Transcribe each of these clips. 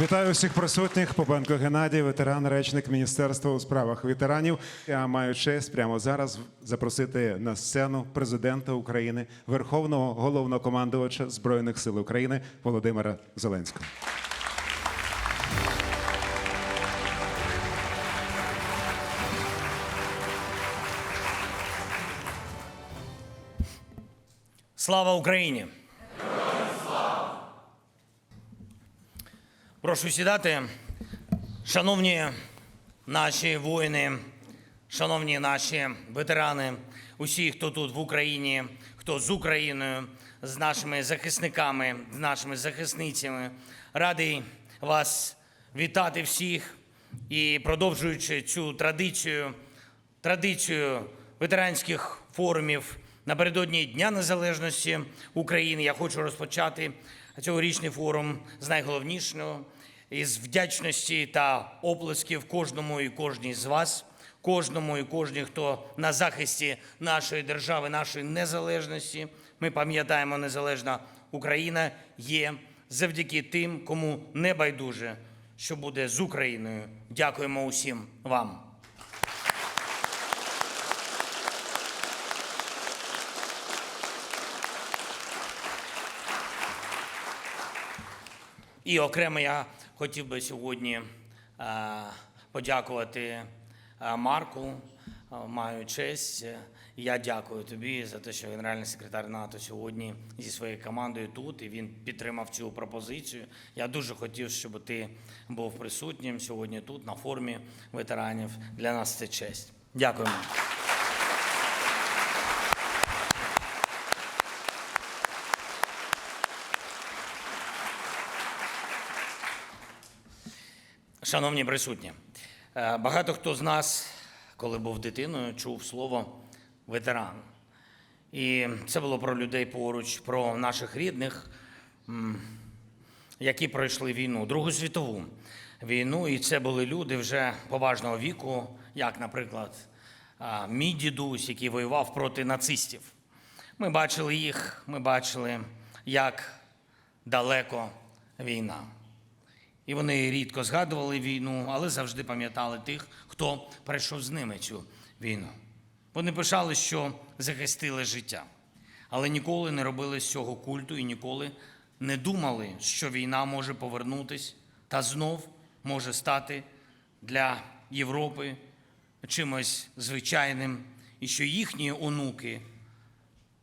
Вітаю всіх присутніх. Попенко Геннадій, ветеран, речник Міністерства у справах ветеранів. Я маю честь прямо зараз запросити на сцену президента України, Верховного головнокомандувача Збройних сил України Володимира Зеленського. Слава Україні! Прошу сідати. Шановні наші воїни, шановні наші ветерани, усі, хто тут в Україні, хто з Україною, з нашими захисниками, з нашими захисницями. Радий вас вітати всіх і продовжуючи цю традицію, традицію ветеранських форумів напередодні Дня Незалежності України. Я хочу розпочати цьогорічний форум з найголовнішого із вдячності та оплесків кожному і кожній з вас, кожному і кожній, хто на захисті нашої держави, нашої незалежності. Ми пам'ятаємо, незалежна Україна є завдяки тим, кому не байдуже, що буде з Україною. Дякуємо усім вам. І окремо я хотів би сьогодні е, подякувати е, Марку. Е, Маю честь. Я дякую тобі за те, що генеральний секретар НАТО сьогодні зі своєю командою тут, і він підтримав цю пропозицію. Я дуже хотів, щоб ти був присутнім сьогодні тут, на форумі ветеранів. Для нас це честь. Дякуємо. Шановні присутні, е, багато хто з нас, коли був дитиною, чув слово ветеран. І це було про людей поруч, про наших рідних, які пройшли війну, Другу світову війну. І це були люди вже поважного віку, як, наприклад, мій дідусь, який воював проти нацистів. Ми бачили їх, ми бачили, як далеко війна. І вони рідко згадували війну, але завжди пам'ятали тих, хто пройшов з ними цю війну. Вони пишали, що захистили життя, але ніколи не робили з цього культу і ніколи не думали, що війна може повернутись та знов може стати для Європи чимось звичайним, і що їхні онуки,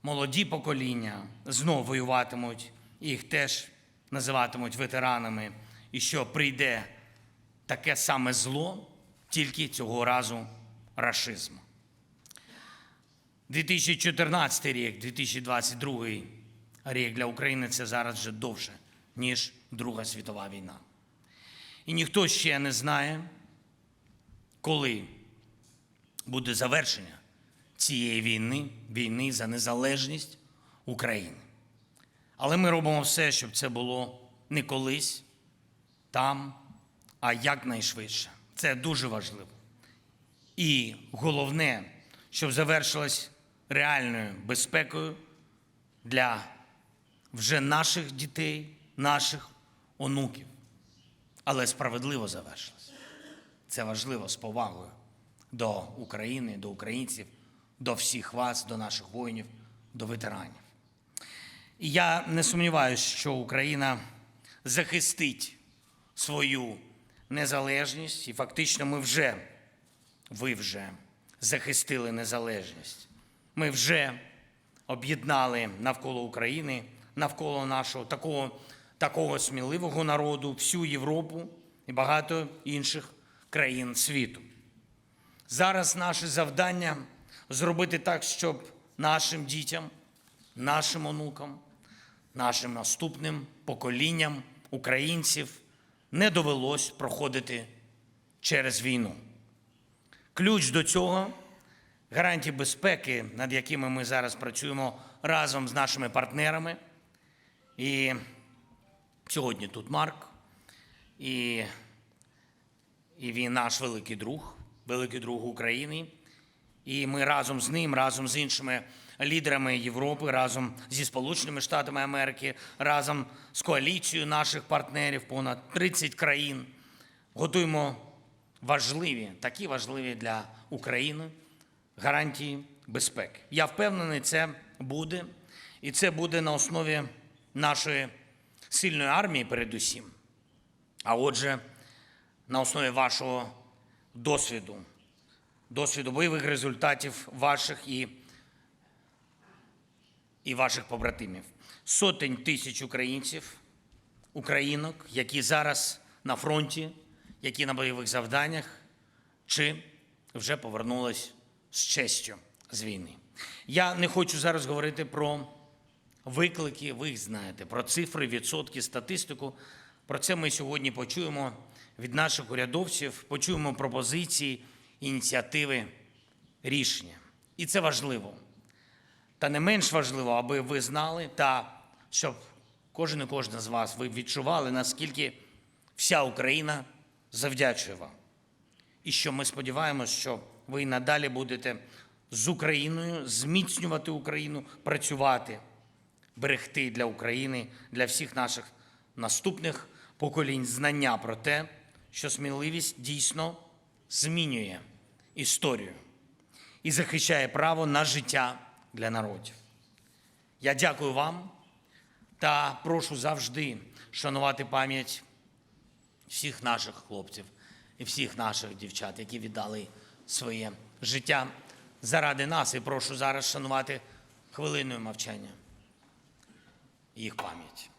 молоді покоління знов воюватимуть, і їх теж називатимуть ветеранами, і що прийде таке саме зло, тільки цього разу рашизм. 2014 рік, 2022 рік для України це зараз вже довше, ніж Друга світова війна. І ніхто ще не знає, коли буде завершення цієї війни, війни за незалежність України. Але ми робимо все, щоб це було не колись, там, а якнайшвидше. Це дуже важливо. І головне, щоб завершилось реальною безпекою для вже наших дітей, наших онуків. Але справедливо завершилось. Це важливо з повагою до України, до українців, до всіх вас, до наших воїнів, до ветеранів. І я не сумніваюся, що Україна захистить свою незалежність, і фактично ми вже, ви вже захистили незалежність. Ми вже об'єднали навколо України, навколо нашого такого, такого сміливого народу, всю Європу і багато інших країн світу. Зараз наше завдання зробити так, щоб нашим дітям, нашим онукам, нашим наступним поколінням українців не довелось проходити через війну. Ключ до цього гарантії безпеки, над якими ми зараз працюємо разом з нашими партнерами. І сьогодні тут Марк, і, і він наш великий друг, великий друг України. І ми разом з ним, разом з іншими лідерами Європи, разом зі Сполученими Штатами Америки, разом з коаліцією наших партнерів, понад 30 країн. Готуємо важливі, такі важливі для України гарантії безпеки. Я впевнений, це буде, і це буде на основі нашої сильної армії, передусім. А отже, на основі вашого досвіду, досвіду бойових результатів ваших і, і ваших побратимів. Сотень тисяч українців, українок, які зараз на фронті, які на бойових завданнях, чи вже повернулись з честю з війни. Я не хочу зараз говорити про виклики, ви їх знаєте, про цифри, відсотки, статистику. Про це ми сьогодні почуємо від наших урядовців, почуємо пропозиції, ініціативи, рішення. І це важливо. Та не менш важливо, аби ви знали, та щоб кожен і кожна з вас ви відчували, наскільки вся Україна завдячує вам. І що ми сподіваємося, що ви і надалі будете з Україною зміцнювати Україну, працювати, берегти для України, для всіх наших наступних поколінь знання про те, що сміливість дійсно змінює історію і захищає право на життя для народів. Я дякую вам та прошу завжди шанувати пам'ять всіх наших хлопців і всіх наших дівчат, які віддали своє життя заради нас. І прошу зараз шанувати хвилиною мовчання їх пам'ять.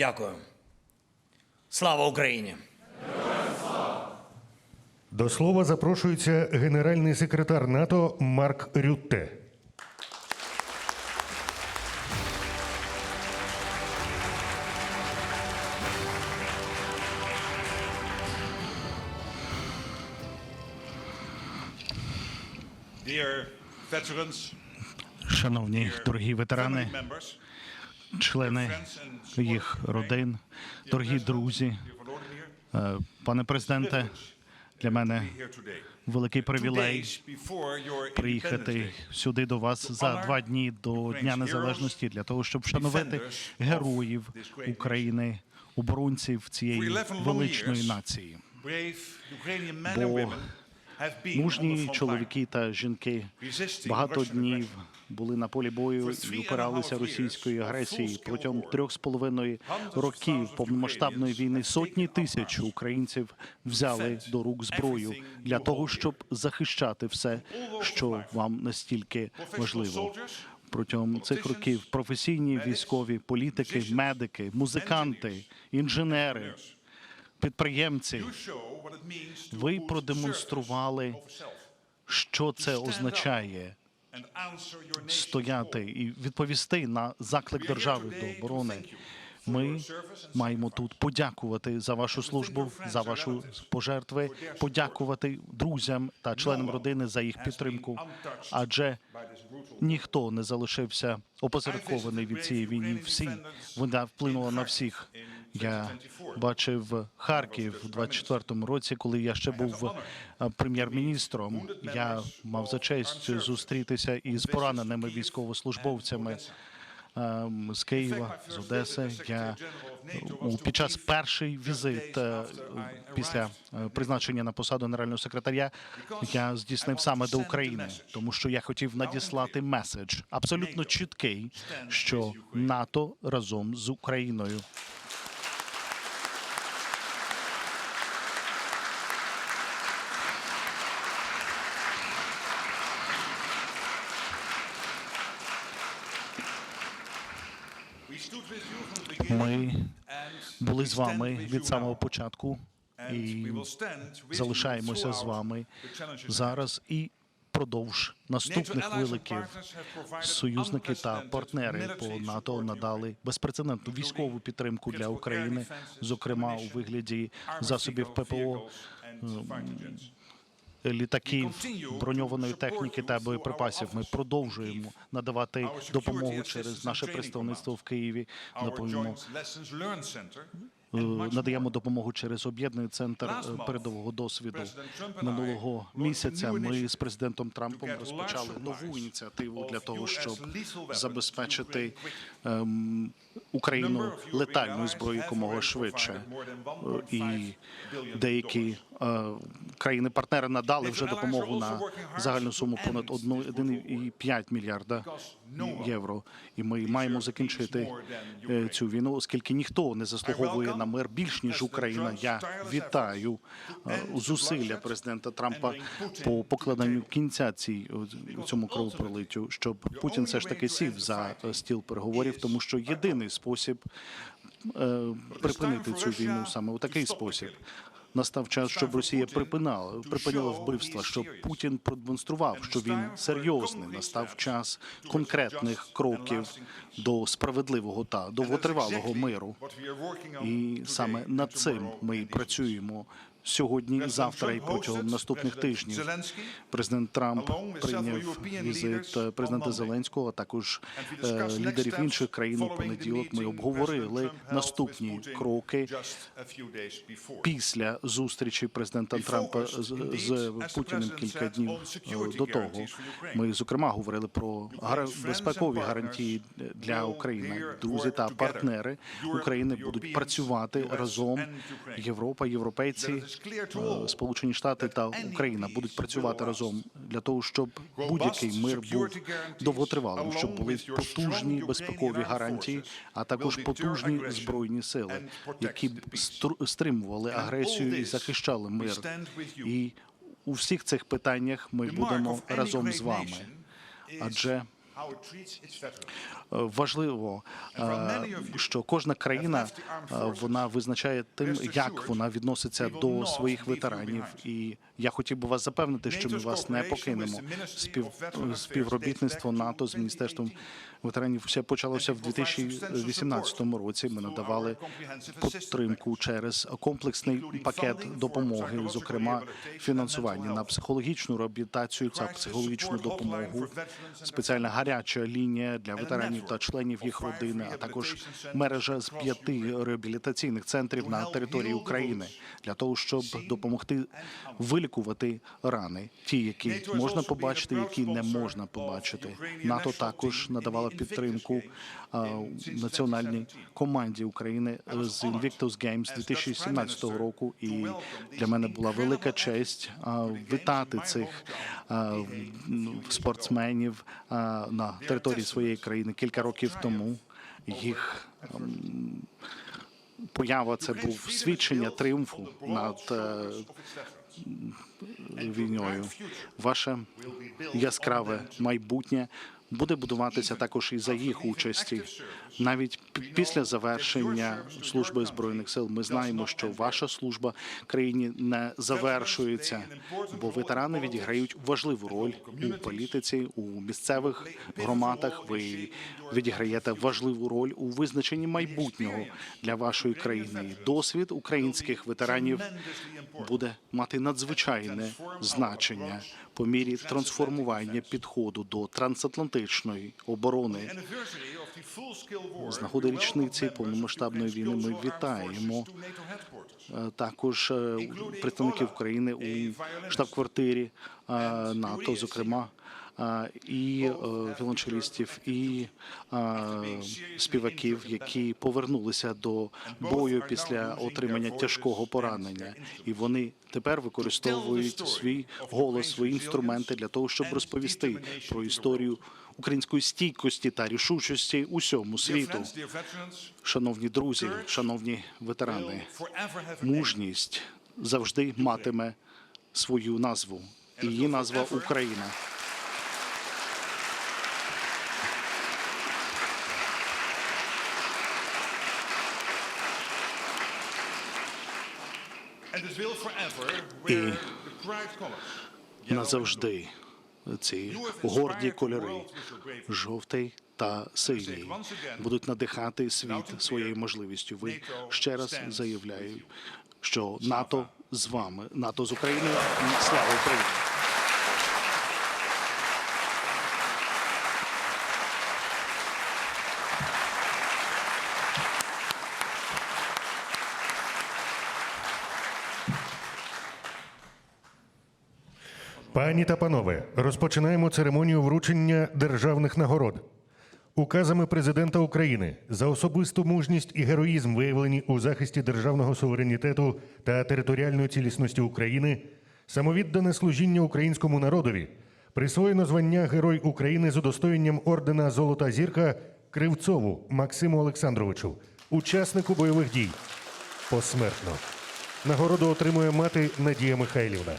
Дякую. Слава Україні! До слова запрошується генеральний секретар НАТО Марк Рютте. Шановні дорогі ветерани, члени їх родин, дорогі друзі, е, пане президенте, для мене великий привілей приїхати сюди до вас за два дні до Дня Незалежності для того, щоб вшановити героїв України, оборонців цієї величної нації. Бо Мужні чоловіки та жінки. Багато днів були на полі бою і упиралися російської агресії. протягом трьох з половиною років повномасштабної війни. Сотні тисяч українців взяли до рук зброю для того, щоб захищати все, що вам настільки важливо. Протягом цих років професійні військові політики, медики, музиканти, інженери, підприємці. You show what it means to Ви продемонстрували, що це означає стояти і відповісти на заклик держави до оборони. Ми маємо тут подякувати за вашу службу, за вашу пожертви, подякувати друзям та членам родини за їх підтримку. Адже ніхто не залишився опосередкований від цієї війни. Всі вона вплинула на всіх. Я бачив Харків у 24-му році, коли я ще був е, прем'єр-міністром. Я мав за честь зустрітися із пораненими військовослужбовцями ем, з Києва, з Одеси. Я під час перший візит е, після е, призначення на посаду генерального секретаря я здійснив саме до України, тому що я хотів надіслати меседж абсолютно чіткий, що НАТО разом з Україною. Ми були з вами від самого початку і залишаємося з вами зараз і продовж наступних викликів. Союзники та партнери по НАТО надали безпрецедентну військову підтримку для України, зокрема у вигляді засобів ППО, літаків, броньованої техніки та боєприпасів. Ми продовжуємо надавати допомогу через наше представництво в Києві. Наповімо Е, надаємо допомогу через об'єднаний центр е, передового досвіду. Минулого місяця ми з президентом Трампом розпочали нову ініціативу для того, щоб забезпечити ем, Україну летальною зброєю якомога швидше. Е, І деякі е, країни-партнери надали вже допомогу на загальну суму понад 1,5 мільярда євро. І ми маємо закінчити е, цю війну, оскільки ніхто не заслуговує на мир більш ніж Україна. Я вітаю е, зусилля президента Трампа по покладанню кінця цій е, цьому кровопролиттю, щоб Путін все ж таки сів за е, стіл переговорів, тому що єдиний спосіб е, припинити цю війну саме у такий спосіб. Настав час, щоб Росія припинала припинила вбивства, щоб Путін продемонстрував, що він серйозний. Настав час конкретних кроків до справедливого та довготривалого миру. І саме над цим ми працюємо сьогодні, завтра і протягом наступних тижнів. Президент Трамп прийняв візит е, президента Зеленського, а також е, лідерів інших країн у понеділок. Ми обговорили наступні кроки після зустрічі президента Трампа з, Путіним кілька днів е, до того. Ми зокрема говорили про безпекові гарантії для України. Друзі та партнери України будуть працювати разом. Європа, європейці, е, Сполучені Штати та Україна будуть працювати разом для того, щоб будь-який мир був довготривалим, щоб були потужні безпекові гарантії, а також потужні збройні сили, які б стримували агресію і захищали мир. І у всіх цих питаннях ми будемо разом з вами. Адже Е, важливо, е, що кожна країна е, вона визначає тим, як вона відноситься до своїх ветеранів. І я хотів би вас запевнити, що ми вас не покинемо. Спів співробітництво НАТО з міністерством ветеранів ще почалося в 2018 році. Ми надавали підтримку через комплексний пакет допомоги, зокрема фінансування на психологічну реабілітацію та психологічну допомогу, спеціальна гаряча лінія для ветеранів та членів їх родини, а також мережа з п'яти реабілітаційних центрів на території України для того, щоб допомогти вилікувати рани, ті, які можна побачити, які не можна побачити. НАТО також надавала підтримку національній команді України з Invictus Games 2017 року. І для мене була велика честь вітати цих спортсменів на території своєї країни кілька років тому. Їх ем, поява це був свідчення тріумфу над е, війною. Ваше яскраве майбутнє буде будуватися також і за їх участі. Навіть після завершення служби збройних сил ми знаємо, що ваша служба країні не завершується, бо ветерани відіграють важливу роль у політиці, у місцевих громадах. Ви відіграєте важливу роль у визначенні майбутнього для вашої країни. Досвід українських ветеранів буде мати надзвичайне значення по мірі трансформування підходу до трансатлантичної оборони. З річниці повномасштабної війни ми вітаємо е, також е, представників України у штаб-квартирі е, НАТО, зокрема. І е, віолончелістів, і співаків, які повернулися до бою після отримання тяжкого поранення, і вони тепер використовують свій голос, свої інструменти для того, щоб розповісти про історію української стійкості та рішучості усьому світу. Шановні друзі, шановні ветерани, мужність завжди матиме свою назву. Її назва Україна. І назавжди ці горді кольори, жовтий та синій, будуть надихати світ своєю можливістю. Ви ще раз заявляю, що НАТО з вами, НАТО з Україною. Слава Україні! Пані та панове, розпочинаємо церемонію вручення державних нагород. Указами президента України за особисту мужність і героїзм, виявлені у захисті державного суверенітету та територіальної цілісності України, самовіддане служіння українському народові, присвоєно звання Герой України з удостоєнням ордена Золота зірка Кривцову Максиму Олександровичу, учаснику бойових дій. Посмертно. Нагороду отримує мати Надія Михайлівна.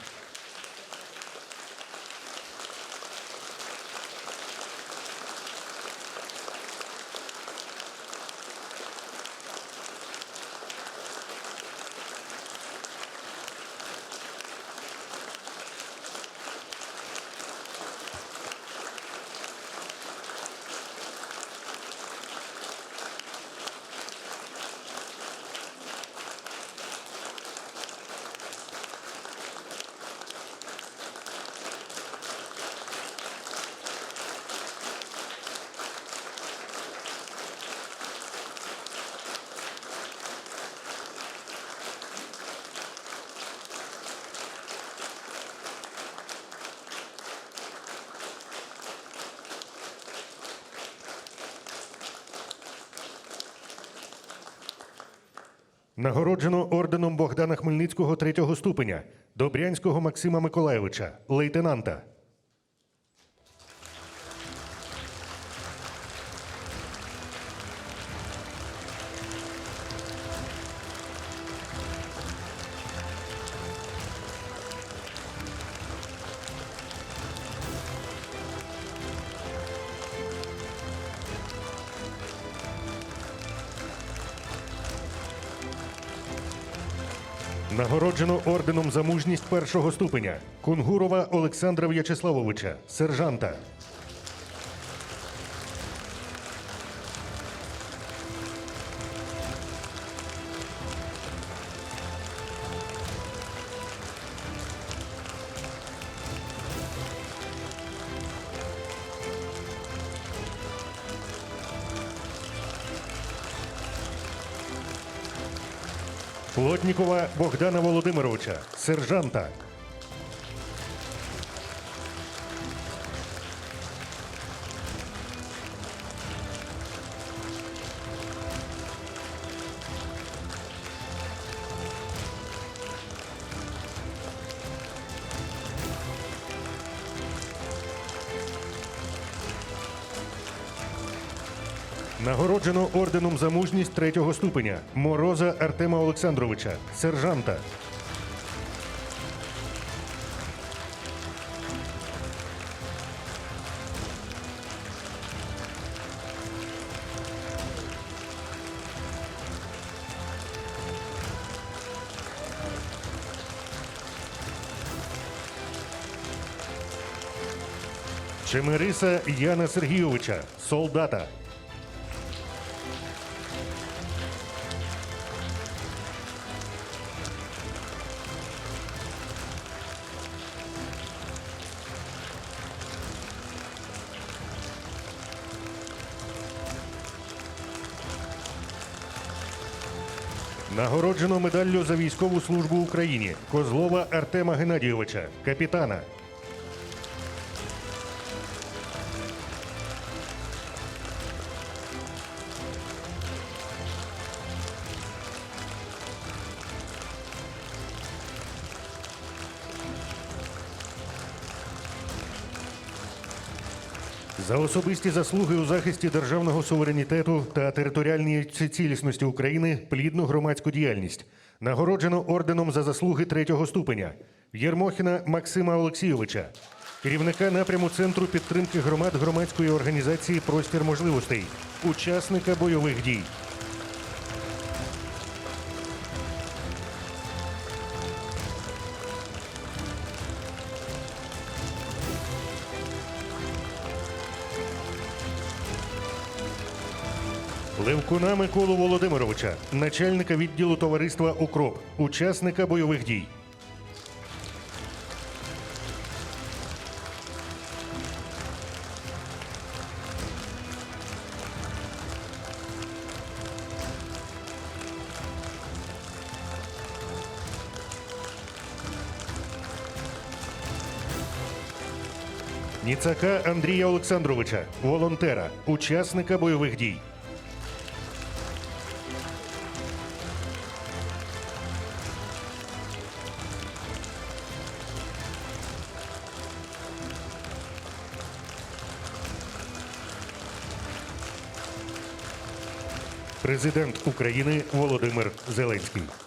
Нагороджено орденом Богдана Хмельницького третього ступеня Добрянського Максима Миколайовича, лейтенанта. Нагороджено орденом за мужність першого ступеня Кунгурова Олександра В'ячеславовича, сержанта. Плотнікова Богдана Володимировича, сержанта. Нагороджено орденом за мужність третього ступеня Мороза Артема Олександровича, сержанта. Чемериса Яна Сергійовича, солдата. Нагороджено медаллю за військову службу Україні Козлова Артема Геннадійовича, капітана. За особисті заслуги у захисті державного суверенітету та територіальної цілісності України плідну громадську діяльність нагороджено орденом за заслуги третього ступеня Єрмохіна Максима Олексійовича, керівника напряму Центру підтримки громад громадської організації Простір можливостей, учасника бойових дій. Левкуна Миколу Володимировича, начальника відділу товариства Укроп, учасника бойових дій. Ніцака Андрія Олександровича, волонтера, учасника бойових дій. Президент України Володимир Зеленський.